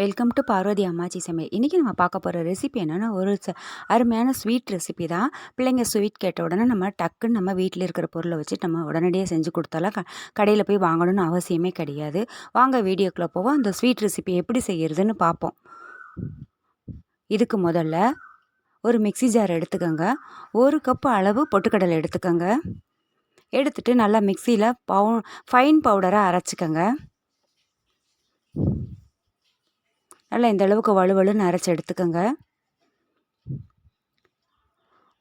Welcome to Parvati அம்மாச்சி சமையல் இன்றைக்கி நம்ம பார்க்க போகிற ரெசிபி என்னென்னா ஒரு ச அருமையான ஸ்வீட் ரெசிபி தான். பிள்ளைங்க ஸ்வீட் கேட்ட உடனே நம்ம டக்குன்னு நம்ம வீட்டில் இருக்கிற பொருளை வச்சு நம்ம உடனடியாக செஞ்சு கொடுத்தாலாம் க கடையில் போய் வாங்கணும்னு அவசியமே கிடையாது. வாங்க வீடியோக்குள்ளே போவோம். அந்த ஸ்வீட் ரெசிபி எப்படி செய்கிறதுன்னு பார்ப்போம். இதுக்கு முதல்ல ஒரு மிக்சி ஜார் எடுத்துக்கோங்க. ஒரு கப்பு அளவு பொட்டுக்கடலை எடுத்துக்கோங்க. எடுத்துகிட்டு நல்லா மிக்சியில் பவு ஃபைன் பவுடராக அரைச்சிக்கோங்க. நல்லா இந்த அளவுக்கு வலுவலுன்னு அரைச்சி எடுத்துக்கோங்க.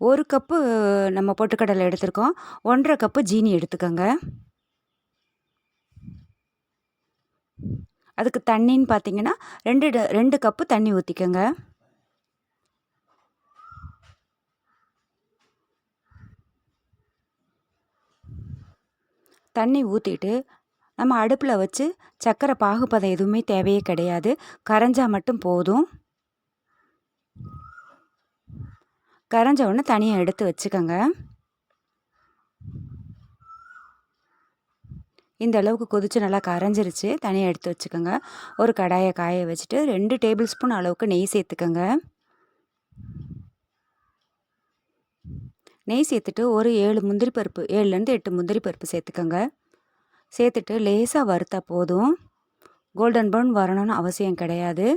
ஒரு கப்பு நம்ம பொட்டுக்கடலை எடுத்திருக்கோம். ஒன்றரை கப்பு ஜீனி எடுத்துக்கோங்க. அதுக்கு தண்ணின்னு பார்த்தீங்கன்னா ரெண்டு ரெண்டு கப்பு தண்ணி ஊற்றிக்கோங்க தண்ணி ஊற்றிட்டு நம்ம அடுப்பில் வச்சு சர்க்கரை பாகுப்பதம் எதுவுமே தேவையே கிடையாது. கரைஞ்சால் மட்டும் போதும். கரைஞ்ச உடனே தனியாக எடுத்து வச்சுக்கோங்க. இந்த அளவுக்கு கொதிச்சு நல்லா கரைஞ்சிருச்சு. தனியாக எடுத்து வச்சுக்கோங்க. ஒரு கடாயை காய வச்சுட்டு ரெண்டு டேபிள் ஸ்பூன் அளவுக்கு நெய் சேர்த்துக்கோங்க. நெய் சேர்த்துட்டு ஒரு ஏழு முந்திரி பருப்பு ஏழுலேருந்து எட்டு முந்திரி பருப்பு சேர்த்துக்கோங்க. சேர்த்துட்டு லேசாக வறுத்தா போதும். கோல்டன் ப்ரௌன் வரணும்னு அவசியம் கிடையாது.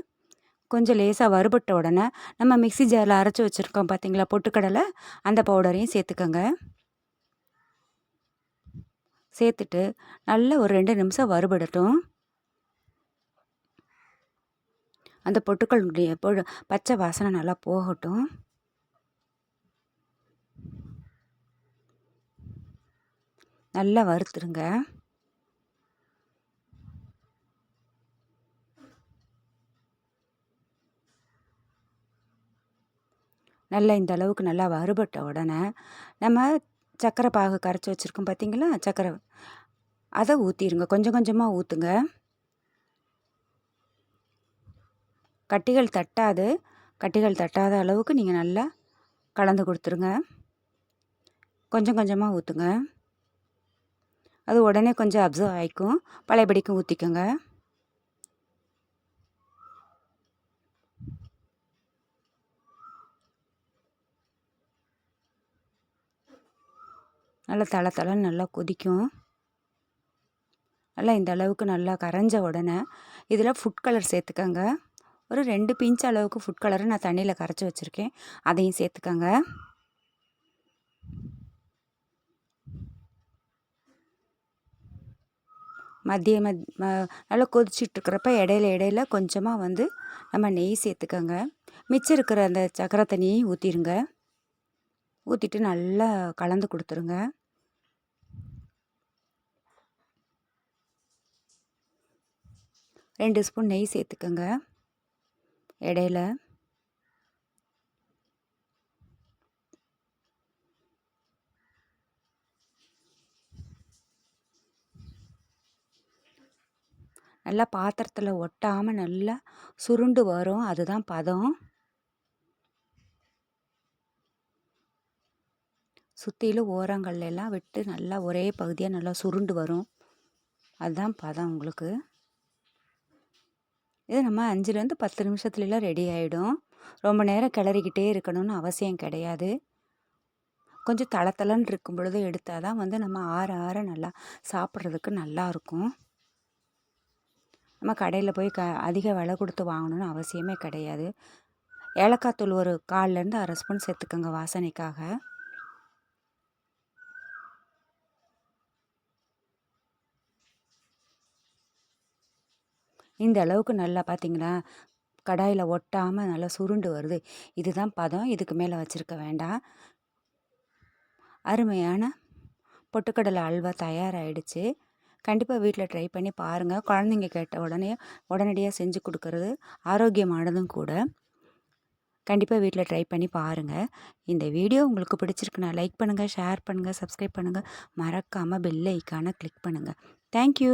கொஞ்சம் லேசாக வறுபட்ட உடனே நம்ம மிக்சி ஜாரில் அரைச்சி வச்சுருக்கோம் பார்த்தீங்களா பொட்டுக்கடலை அந்த பவுடரையும் சேர்த்துக்கோங்க. சேர்த்துட்டு நல்ல ஒரு ரெண்டு நிமிஷம் வறுபடட்டும். அந்த பொட்டுக்களுடைய பச்சை வாசனை நல்லா போகட்டும். நல்லா வறுத்துருங்க. நல்லா இந்த அளவுக்கு நல்லா வறுபட்ட உடனே நம்ம சர்க்கரை பாகு கரைச்சி வச்சுருக்கோம் பார்த்தீங்களா சர்க்கரை அதை ஊற்றிடுங்க கொஞ்சம் கொஞ்சமாக ஊற்றுங்க கட்டிகள் தட்டாது. கட்டிகள் தட்டாத அளவுக்கு நீங்கள் நல்லா கலந்து கொடுத்துருங்க. கொஞ்சம் கொஞ்சமாக ஊற்றுங்க அது உடனே கொஞ்சம் அப்சர்வ் ஆகிக்கும் பழையபடிக்கும் ஊற்றிக்கோங்க நல்லா தலை தலைன்னு நல்லா கொதிக்கும். நல்லா இந்த அளவுக்கு நல்லா கரைஞ்ச உடனே இதில் ஃபுட் கலர் சேர்த்துக்கோங்க. ஒரு ரெண்டு பிஞ்ச் அளவுக்கு ஃபுட் கலரை நான் தண்ணியில் கரைச்சி வச்சுருக்கேன். அதையும் சேர்த்துக்கோங்க. மதிய மத் நல்லா கொதிச்சிட்ருக்கிறப்ப இடையில இடையில கொஞ்சமாக வந்து நம்ம நெய் சேர்த்துக்கோங்க. மிச்சம் இருக்கிற அந்த சக்கரை தண்ணியையும் ஊற்றிடுங்க ஊற்றிட்டு நல்லா கலந்து கொடுத்துருங்க. ரெண்டு ஸ்பூன் நெய் சேர்த்துக்கோங்க. இடையில நல்லா பாத்திரத்தில் ஒட்டாமல் நல்லா சுருண்டு வரும். அதுதான் பதம். சுற்றிலும் ஓரங்கள்ல எல்லாம் விட்டு நல்லா ஒரே பகுதியாக நல்லா சுருண்டு வரும். அதுதான் பதம் உங்களுக்கு. இது நம்ம அஞ்சுலேருந்து பத்து நிமிஷத்துலலாம் ரெடி ஆகிடும் ரொம்ப நேரம் கிளறிக்கிட்டே இருக்கணும்னு அவசியம் கிடையாது. கொஞ்சம் தளத்தலன்னு இருக்கும் பொழுது எடுத்தால் தான் வந்து நம்ம ஆற ஆற நல்லா சாப்பிட்றதுக்கு நல்லாயிருக்கும் நம்ம கடையில் போய் க அதிக விலை கொடுத்து வாங்கணும்னு அவசியமே கிடையாது. ஏலக்காய் தூள் ஒரு கால்லேருந்து அரை ஸ்பூன் சேர்த்துக்கோங்க வாசனைக்காக. இந்த அளவுக்கு நல்லா பார்த்தீங்களா? கடாயில் ஒட்டாமல் நல்லா சுருண்டு வருது. இதுதான் பதம். இதுக்கு மேலே வச்சுருக்க வேண்டாம். அருமையான பொட்டுக்கடலை அல்வா தயாராகிடுச்சு கண்டிப்பாக வீட்டில் ட்ரை பண்ணி பாருங்கள் குழந்தைங்க கேட்ட உடனே உடனடியாக செஞ்சு கொடுக்கறது ஆரோக்கியமானதும் கூட. கண்டிப்பாக வீட்டில் ட்ரை பண்ணி பாருங்கள் இந்த வீடியோ உங்களுக்கு பிடிச்சிருக்குன்னா லைக் பண்ணுங்கள் ஷேர் பண்ணுங்கள் சப்ஸ்கிரைப் பண்ணுங்கள் மறக்காமல் பெல் ஐக்கானை கிளிக் பண்ணுங்கள் தேங்க்யூ